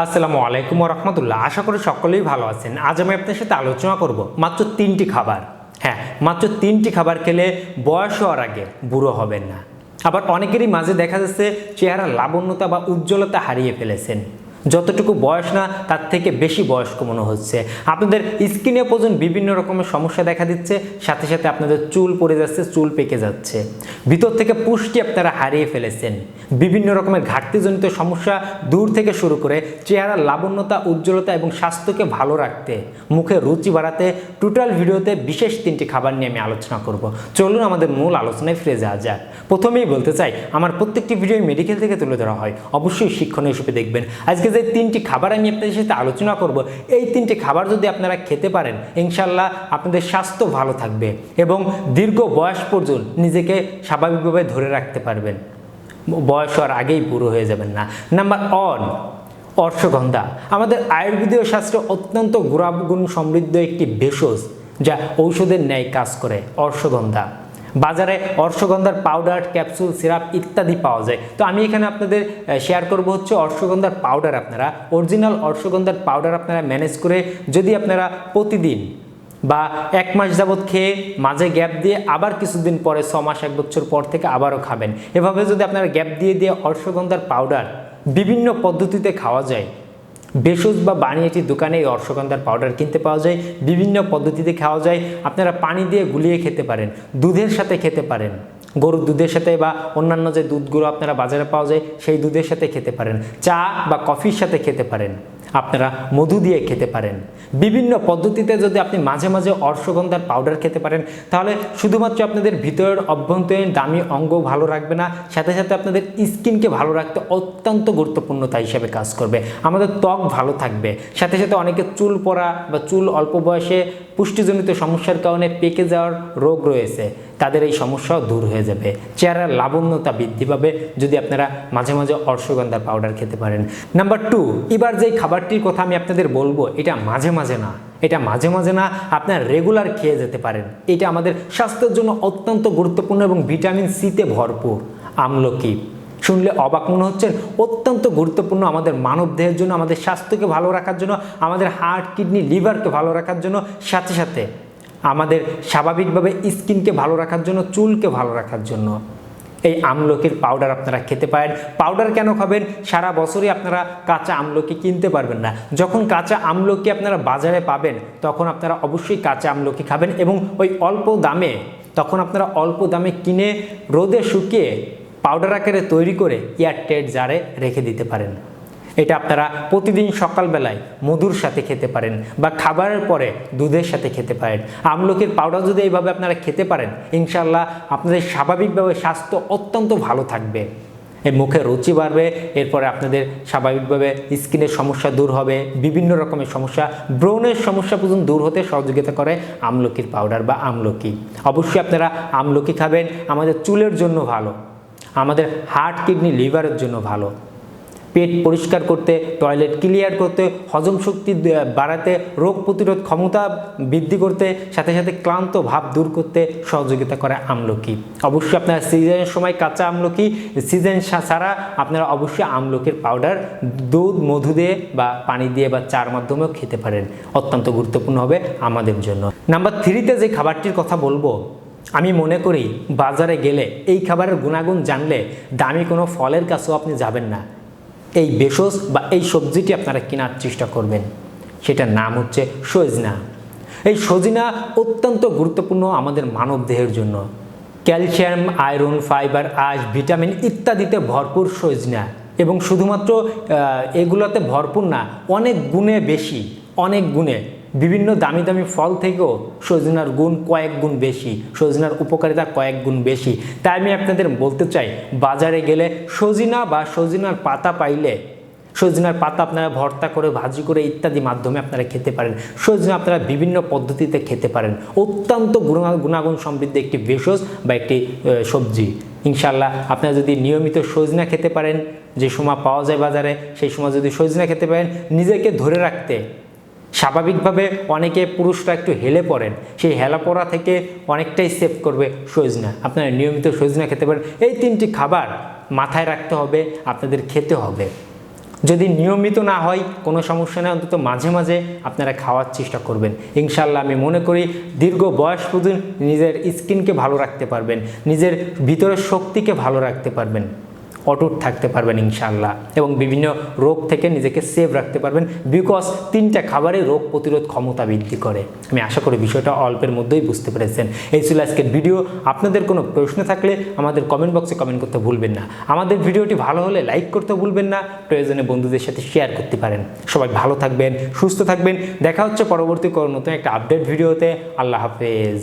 আসসালামু আলাইকুম রহমতুল্লাহ। আশা করি সকলেই ভালো আছেন। আজ আমি আপনার সাথে আলোচনা করব মাত্র তিনটি খাবার। হ্যাঁ মাত্র তিনটি খাবার খেলে বয়স হওয়ার আগে বুড়ো হবেন না। আবার অনেকেরই মাঝে দেখা যাচ্ছে চেহারা লাবণ্যতা বা উজ্জ্বলতা হারিয়ে ফেলেছেন। যতটুকু বয়স না, তার থেকে বেশি বয়স্ক মনে হচ্ছে। আপনাদের স্কিনে পর্যন্ত বিভিন্ন রকমের সমস্যা দেখা দিচ্ছে, সাথে সাথে আপনাদের চুল পড়ে যাচ্ছে, চুল পেকে যাচ্ছে। ভিতর থেকে পুষ্টি আপনারা হারিয়ে ফেলেছেন। বিভিন্ন রকমের ঘাটতিজনিত সমস্যা দূর থেকে শুরু করে চেহারার লাবণ্যতা, উজ্জ্বলতা এবং স্বাস্থ্যকে ভালো রাখতে, মুখে রুচি বাড়াতে টোটাল ভিডিওতে বিশেষ তিনটি খাবার নিয়ে আমি আলোচনা করব। চলুন আমাদের মূল আলোচনায় ফিরে যাওয়া যাক। প্রথমেই বলতে চাই, আমার প্রত্যেকটি ভিডিও মেডিকেল থেকে তুলে ধরা হয়। অবশ্যই শিক্ষণীয় হিসেবে দেখবেন। আজকে যে তিনটি খাবার আমি আপনাদের সাথে আলোচনা করব, এই তিনটি খাবার যদি আপনারা খেতে পারেন ইনশাল্লাহ আপনাদের স্বাস্থ্য ভালো থাকবে এবং দীর্ঘ বয়স পর্যন্ত নিজেকে স্বাভাবিকভাবে ধরে রাখতে পারবেন। বয়স হওয়ার আগেই বুড়ো হয়ে যাবেন না। Number one ashwagandha. আমাদের আয়ুর্বেদীয় শাস্ত্রে অত্যন্ত গুণাগুণ সমৃদ্ধ একটি ভেষজ যা ঔষধের ন্যায় কাজ করে, অর্শগন্ধা। বাজারে অর্শগন্ধার পাউডার ক্যাপসুল সিরাপ ইত্যাদি পাওয়া যায়। তো আমি এখানে আপনাদের শেয়ার করব হচ্ছে অর্শগন্ধার পাউডার আপনারা। অরিজিনাল অর্শগন্ধার পাউডার আপনারা ম্যানেজ করে যদি আপনারা প্রতিদিন বা এক মাস যাবৎ খেয়ে মাঝে গ্যাপ দিয়ে আবার কিছুদিন পরে ছ মাস, এক বছর পর থেকে আবারও খাবেন। এভাবে যদি আপনারা গ্যাপ দিয়ে দিয়ে অর্শগন্ধার পাউডার বিভিন্ন পদ্ধতিতে খাওয়া যায় ভেষজ বা বানিয়েটির দোকানে এই অর্শগন্ধার পাউডার কিনতে পাওয়া যায়, বিভিন্ন পদ্ধতিতে খাওয়া যায়। আপনারা পানি দিয়ে গুলিয়ে খেতে পারেন, দুধের সাথে খেতে পারেন। গরুর দুধের সাথে বা অন্যান্য যে দুধগুলো আপনারা বাজারে পাওয়া যায়, সেই দুধের সাথে খেতে পারেন। চা বা কফির সাথে খেতে পারেন। আপনারা মধু দিয়ে খেতে পারেন। বিভিন্ন পদ্ধতিতে যদি আপনি মাঝে মাঝে অর্শগন্ধার পাউডার খেতে পারেন, তাহলে শুধুমাত্র আপনাদের ভিতরের অভ্যন্তরীণ দামি অঙ্গ ভালো রাখবে না, সাথে সাথে আপনাদের স্কিনকে ভালো রাখতে অত্যন্ত গুরুত্বপূর্ণতা হিসেবে কাজ করবে। আমাদের ত্বক ভালো থাকবে। সাথে সাথে অনেকে চুল পড়া বা চুল অল্প বয়সে পুষ্টিজনিত সমস্যার কারণে পেকে যাওয়ার রোগ রয়েছে। তাদের এই সমস্যাও দূর হয়ে যাবে। চেহারার লাবণ্যতা বৃদ্ধি পাবে যদি আপনারা মাঝে মাঝে অর্শগন্ধার পাউডার খেতে পারেন। নাম্বার টু এবার যেই খাবারটির কথা আমি আপনাদের বলব, এটা মাঝে মাঝে না। এটা মাঝে মাঝে না, আপনার রেগুলার খেয়ে যেতে পারেন। এটা আমাদের স্বাস্থ্যের জন্য অত্যন্ত গুরুত্বপূর্ণ এবং ভিটামিন সিতে ভরপুর। আমলকি, শুনলে অবাক মনে হচ্ছেন, অত্যন্ত গুরুত্বপূর্ণ আমাদের মানব দেহের জন্য, আমাদের স্বাস্থ্যকে ভালো রাখার জন্য, আমাদের হার্ট কিডনি লিভারকে ভালো রাখার জন্য। সাথে সাথে আমাদের স্বাভাবিকভাবে স্কিনকে ভালো রাখার জন্য, চুলকে ভালো রাখার জন্য। এই আমলকির পাউডার আপনারা খেতে পারেন। পাউডার কেন খাবেন? সারা বছরই আপনারা কাঁচা আমলকি কিনতে পারবেন না। যখন কাঁচা আমলকি আপনারা বাজারে পাবেন, তখন আপনারা অবশ্যই কাঁচা আমলকি খাবেন এবং ওই অল্প দামে, তখন আপনারা অল্প দামে কিনে রোদে শুকিয়ে পাউডার আকারে তৈরি করে এয়ারটেড জারে রেখে দিতে পারেন। এটা আপনারা প্রতিদিন সকালবেলায় মধুর সাথে খেতে পারেন বা খাবারের পরে দুধের সাথে খেতে পারেন। আমলকির পাউডার যদি এইভাবে আপনারা খেতে পারেন ইনশাল্লাহ আপনাদের স্বাভাবিকভাবে স্বাস্থ্য অত্যন্ত ভালো থাকবে। এর মুখে রুচি বাড়বে, এরপরে আপনাদের স্বাভাবিকভাবে স্কিনের সমস্যা দূর হবে, বিভিন্ন রকমের সমস্যা, ব্রণের সমস্যা পর্যন্ত দূর হতে সহযোগিতা করে আমলকির পাউডার বা আমলকি। অবশ্যই আপনারা আমলকি খাবেন, আমাদের চুলের জন্য ভালো, আমাদের হার্ট কিডনি লিভারের জন্য ভালো। পেট পরিষ্কার করতে টয়লেট ক্লিয়ার করতে, হজম শক্তি বাড়াতে, রোগ প্রতিরোধ ক্ষমতা বৃদ্ধি করতে, সাথে সাথে ক্লান্ত ভাব দূর করতে সহযোগিতা করে আমলকি। অবশ্যই আপনারা সিজনের সময় কাঁচা আমলকি, সিজন ছাড়া আপনারা অবশ্যই আমলকির পাউডার দুধ, মধু দিয়ে বা পানি দিয়ে বা চার মাধ্যমেও খেতে পারেন। অত্যন্ত গুরুত্বপূর্ণ হবে আমাদের জন্য। নাম্বার থ্রিতে যে খাবারটির কথা বলব, আমি মনে করি বাজারে গেলে এই খাবারের গুণাগুণ জানলে দামি কোনো ফলের কাছেও আপনি যাবেন না। এই ভেষজ বা এই সবজিটি আপনারা কেনার চেষ্টা করবেন। সেটার নাম হচ্ছে সজনা। এই সজিনা অত্যন্ত গুরুত্বপূর্ণ আমাদের মানব দেহের জন্য। Calcium, iron, fibre, ash, vitamin ইত্যাদিতে ভরপুর সজনা। এবং শুধুমাত্র এগুলোতে ভরপুর না, অনেক গুণে বেশি, অনেক গুণে। বিভিন্ন দামি দামি ফল থেকেও সজনার গুণ কয়েক গুণ বেশি, সজনার উপকারিতা কয়েক গুণ বেশি। তাই আমি আপনাদের বলতে চাই, বাজারে গেলে সজিনা বা সজিনার পাতা পাইলে, সজনার পাতা আপনারা ভর্তা করে, ভাজি করে ইত্যাদি মাধ্যমে আপনারা খেতে পারেন। সজনা আপনারা বিভিন্ন পদ্ধতিতে খেতে পারেন। অত্যন্ত গুণাগুণ সমৃদ্ধ একটি ভেষজ বা একটি সবজি। ইনশাল্লাহ আপনারা যদি নিয়মিত সজনা খেতে পারেন, যে সময় পাওয়া যায় বাজারে, সেই সময় যদি সজনা খেতে পারেন, নিজেকে ধরে রাখতে স্বাভাবিকভাবে অনেকে পুরুষরা একটু হেলে পড়েন। সেই হেলা পড়া থেকে অনেকটাই সেভ করবে সজনা। আপনারা নিয়মিত সজনা খেতে পারেন। এই তিনটি খাবার মাথায় রাখতে হবে, আপনাদের খেতে হবে। যদি নিয়মিত না হয়, কোনো সমস্যা নেই, অন্তত মাঝে মাঝে আপনারা খাওয়ার চেষ্টা করবেন। ইনশাল্লাহ আমি মনে করি দীর্ঘ বয়স পর্যন্ত নিজের স্কিনকে ভালো রাখতে পারবেন, নিজের ভিতরের শক্তিকে ভালো রাখতে পারবেন। অটুট থাকতে পারবেন ইনশাল্লাহ এবং বিভিন্ন রোগ থেকে নিজেকে সেভ রাখতে পারবেন বিকজ তিনটা খাবারে রোগ প্রতিরোধ ক্ষমতা বৃদ্ধি করে। আমি আশা করি বিষয়টা অল্পের মধ্যেই বুঝতে পেরেছেন। এই ছিল আজকের ভিডিও আপনাদের কোনো প্রশ্ন থাকলে আমাদের কমেন্ট বক্সে কমেন্ট করতে ভুলবেন না। আমাদের ভিডিওটি ভালো হলে লাইক করতে ভুলবেন না। প্রয়োজনে বন্ধুদের সাথে শেয়ার করতে পারেন। সবাই ভালো থাকবেন, সুস্থ থাকবেন। দেখা হচ্ছে পরবর্তী কোনো নতুন একটা আপডেট ভিডিওতে আল্লাহ হাফেজ।